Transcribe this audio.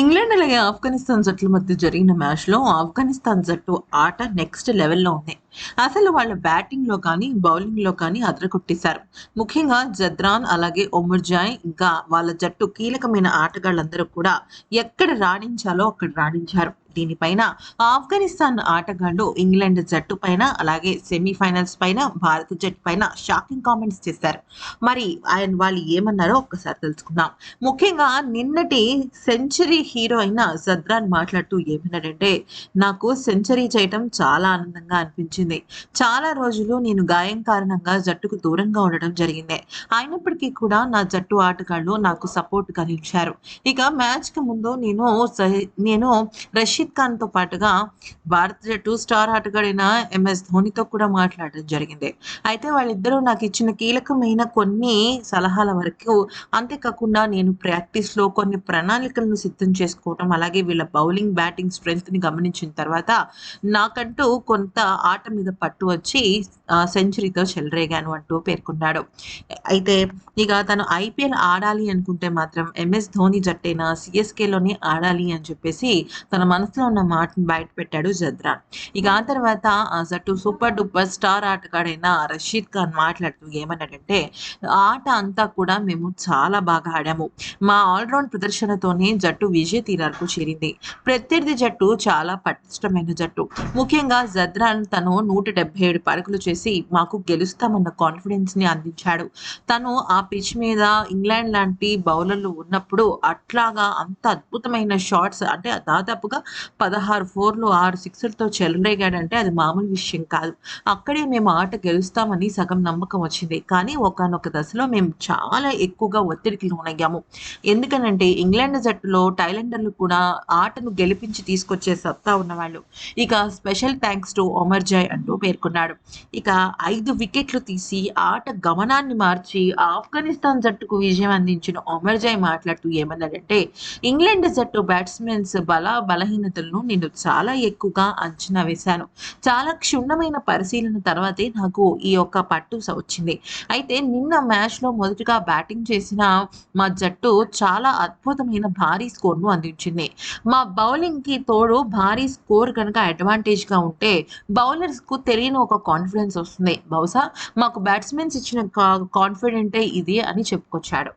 England అలాగే ఆఫ్ఘనిస్తాన్ జట్ల మధ్య జరిగిన మ్యాచ్లో ఆఫ్ఘనిస్తాన్ జట్టు ఆట నెక్స్ట్ లెవెల్లో ఉంది. అసలు వాళ్ళ బ్యాటింగ్లో కానీ బౌలింగ్లో కానీ అదరగొట్టేశారు. ముఖ్యంగా జద్రాన్ అలాగే ఒమర్జాయ్ ఇంకా వాళ్ళ జట్టు కీలకమైన ఆటగాళ్ళందరూ కూడా ఎక్కడ రాణించాలో అక్కడ రాణించారు. దీనిపైన ఆఫ్ఘనిస్తాన్ ఆటగాళ్ళు ఇంగ్లాండ్ జట్టు పైన అలాగే సెమీఫైనల్స్ పైన భారత జట్టు పైన షాకింగ్ కామెంట్స్ చేశారు. మరి ఆయన వాళ్ళు ఏమన్నారో ఒక్కసారి తెలుసుకుందాం. ముఖ్యంగా నిన్నటి సెంచరీ హీరో అయిన జద్రాన్ మాట్లాడుతూ ఏమన్నాడంటే నాకు సెంచరీ చేయటం చాలా ఆనందంగా అనిపించింది. చాలా రోజులు నేను గాయం కారణంగా జట్టుకు దూరంగా ఉండడం జరిగింది. అయినప్పటికీ కూడా నా జట్టు ఆటగాళ్ళు నాకు సపోర్ట్గా నిలిచారు ఇక మ్యాచ్కి ముందు నేను నేను నేను రషీద్ ఖాన్తో పాటుగా భారత జట్టు స్టార్ ఆటగాడైన ఎంఎస్ ధోనితో కూడా మాట్లాడడం జరిగింది. అయితే వాళ్ళిద్దరూ నాకు ఇచ్చిన కీలకమైన కొన్ని సలహాల వరకు అంతేకాకుండా నేను ప్రాక్టీస్లో కొన్ని ప్రణాళికలను సిద్ధం చేసుకోవటం అలాగే వీళ్ళ బౌలింగ్ బ్యాటింగ్ స్ట్రెంగ్త్ని గమనించిన తర్వాత నాకంటూ కొంత ఆట మీద పట్టు వచ్చి సెంచరీతో చెలరేగాను అంటూ పేర్కొన్నాడు. అయితే ఇక తను ఐపీఎల్ ఆడాలి అనుకుంటే మాత్రం ఎంఎస్ ధోని జట్టైన సిఎస్కేలోనే ఆడాలి అని చెప్పేసి తన మనసు మనసులో ఉన్న మాటను బయట పెట్టాడు జద్రాన్ ఇక ఆ తర్వాత ఆ జట్టు సూపర్ డూపర్ స్టార్ ఆటగాడైన రషీద్ ఖాన్ మాట్లాడుతూ ఏమన్నాడంటే ఆట అంతా కూడా మేము చాలా బాగా ఆడాము. మా ఆల్రౌండ్ ప్రదర్శనతోనే జట్టు విజయ తీరాలకు చేరింది. ప్రత్యర్థి జట్టు చాలా పటిష్టమైన జట్టు. ముఖ్యంగా జద్రాన్ తను నూట డెబ్బై ఏడు పరుగులు చేసి మాకు గెలుస్తామన్న కాన్ఫిడెన్స్ని అందించాడు. తను ఆ పిచ్ మీద ఇంగ్లాండ్ లాంటి బౌలర్లు ఉన్నప్పుడు అట్లాగా అంత అద్భుతమైన షాట్స్ అంటే దాదాపుగా పదహారు ఫోర్లు ఆరు సిక్స్లతో చెలరేగాడంటే అది మామూలు విషయం కాదు. అక్కడే మేము ఆట గెలుస్తామని సగం నమ్మకం వచ్చింది. కానీ ఒకనొక దశలో మేము చాలా ఎక్కువగా ఒత్తిడికి లోనయ్యాము. ఎందుకనంటే ఇంగ్లాండ్ జట్టులో టైలెండర్లు కూడా ఆటను గెలిపించి తీసుకొచ్చే సత్తా ఉన్నవాళ్ళు. ఇక special thanks to Omarzai అంటూ పేర్కొన్నాడు. ఇక ఐదు వికెట్లు తీసి ఆట గమనాన్ని మార్చి ఆఫ్ఘనిస్తాన్ జట్టుకు విజయం అందించిన ఒమర్ జాయ్ మాట్లాడుతూ ఏమన్నాడంటే ఇంగ్లాండ్ జట్టు బ్యాట్స్మెన్స్ బల బలహీన బలహీనతలను నేను చాలా ఎక్కువగా అంచనా వేశాను. చాలా క్షుణ్ణమైన పరిశీలన తర్వాతే నాకు ఈ యొక్క పట్టు స- వచ్చింది. అయితే నిన్న మ్యాచ్లో మొదటగా బ్యాటింగ్ చేసిన మా జట్టు చాలా అద్భుతమైన భారీ స్కోర్ను అందించింది. మా బౌలింగ్కి తోడు భారీ స్కోర్ కనుక అడ్వాంటేజ్గా ఉంటే బౌలర్స్కు తెలియని ఒక కాన్ఫిడెన్స్ వస్తుంది. బహుశా మాకు బ్యాట్స్మెన్స్ ఇచ్చిన కాన్ఫిడెంటే ఇది అని చెప్పుకొచ్చాడు.